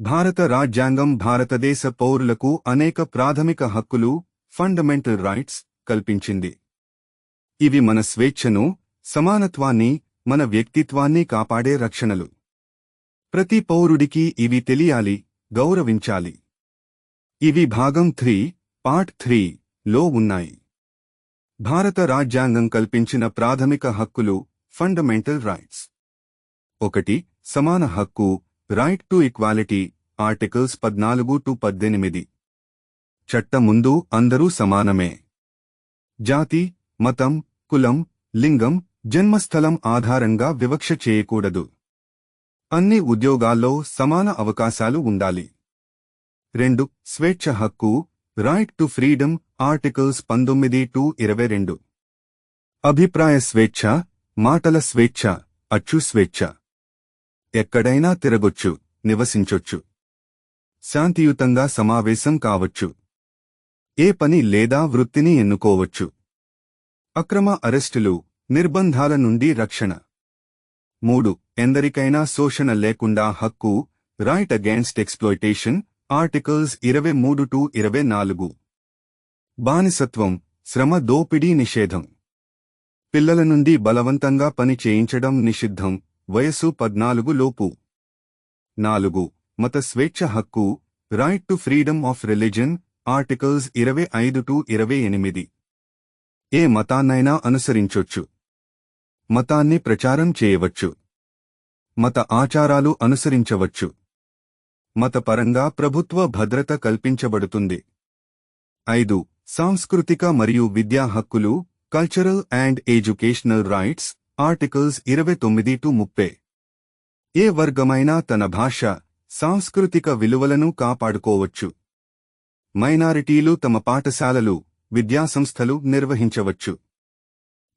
భారత రాజ్యాంగం భారతదేశ పౌరులకు అనేక ప్రాథమిక హక్కులు ఫండమెంటల్ రైట్స్ కల్పించింది. ఇవి మన స్వేచ్ఛను సమానత్వాన్ని మన వ్యక్తిత్వాన్ని కాపాడే రక్షణలు. ప్రతి పౌరుడికి ఇవి తెలియాలి గౌరవించాలి. ఇవి భాగం త్రీ పార్ట్ త్రీ లో ఉన్నాయి. భారత రాజ్యాంగం కల్పించిన ప్రాథమిక హక్కులు ఫండమెంటల్ రైట్స్ ఒకటి సమాన హక్కు రైట్ టు ఈక్వాలిటీ ఆర్టికల్స్ పద్నాలుగు టు పద్దెనిమిది. చట్ట ముందు అందరూ సమానమే. జాతి మతం కులం లింగం జన్మస్థలం ఆధారంగా వివక్ష చేయకూడదు. అన్ని ఉద్యోగాల్లో సమాన అవకాశాలు ఉండాలి. రెండు స్వేచ్ఛ హక్కు రైట్ టు ఫ్రీడమ్ ఆర్టికల్స్ పంతొమ్మిది టు ఇరవై రెండు. అభిప్రాయ స్వేచ్ఛ మాటల స్వేచ్ఛ అచ్చు స్వేచ్ఛ. ఎక్కడైనా తిరగొచ్చు నివసించొచ్చు. శాంతియుతంగా సమావేశం కావచ్చు. ఏ పని లేదా వృత్తిని ఎన్నుకోవచ్చు. అక్రమ అరెస్టులు నిర్బంధాల నుండి రక్షణ. మూడు ఎందరికైనా శోషణ లేకుండా హక్కు రైట్ అగేన్స్ట్ ఎక్స్ప్లోయిటేషన్ ఆర్టికల్స్ ఇరవై మూడు టు ఇరవై నాలుగు. బానిసత్వం శ్రమ దోపిడీ నిషేధం. పిల్లల నుండి బలవంతంగా పని చేయించడం నిషిద్ధం. వయస్సు పద్నాలుగు లోపు. నాలుగు. మత స్వేచ్ఛ హక్కు right to freedom of religion articles ఇరవై ఐదు టు ఇరవై ఎనిమిది. ఏ మతాన్నైనా అనుసరించొచ్చు. మతాన్ని ప్రచారం చేయవచ్చు. మత ఆచారాలు అనుసరించవచ్చు. మతపరంగా ప్రభుత్వ భద్రత కల్పించబడుతుంది. ఐదు. సాంస్కృతిక మరియు విద్యా హక్కులు cultural and educational rights articles ఇరవై తొమ్మిది టు ముప్పై. ఏ వర్గమైనా తన భాష సాంస్కృతిక విలువలను కాపాడుకోవచ్చు. మైనారిటీలు తమ పాఠశాలలు విద్యాసంస్థలు నిర్వహించవచ్చు.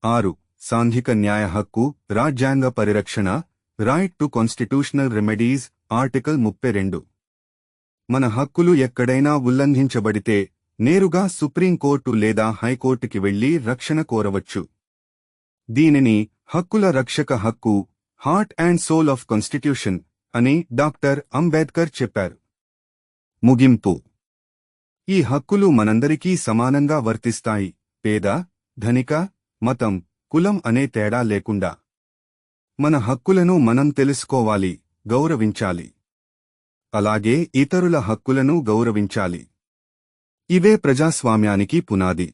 ఆరు సాంఘిక న్యాయ హక్కు రాజ్యాంగ పరిరక్షణ right to constitutional remedies article ముప్పై రెండు. మన హక్కులు ఎక్కడైనా ఉల్లంఘించబడితే నేరుగా సుప్రీంకోర్టు లేదా హైకోర్టుకి వెళ్ళి రక్షణ కోరవచ్చు. దీనిని హక్కుల రక్షక హక్కు heart and soul of constitution అని డాక్టర్ అంబేద్కర్ చెప్పారు. ముగింపు. ఈ హక్కులు మనందరికీ సమానంగా వర్తిస్తాయి పేద ధనిక మతం కులం అనే తేడా లేకుండా. మన హక్కులను మనం తెలుసుకోవాలి గౌరవించాలి. అలాగే ఇతరుల హక్కులను గౌరవించాలి. ఇవే ప్రజాస్వామ్యానికి పునాది.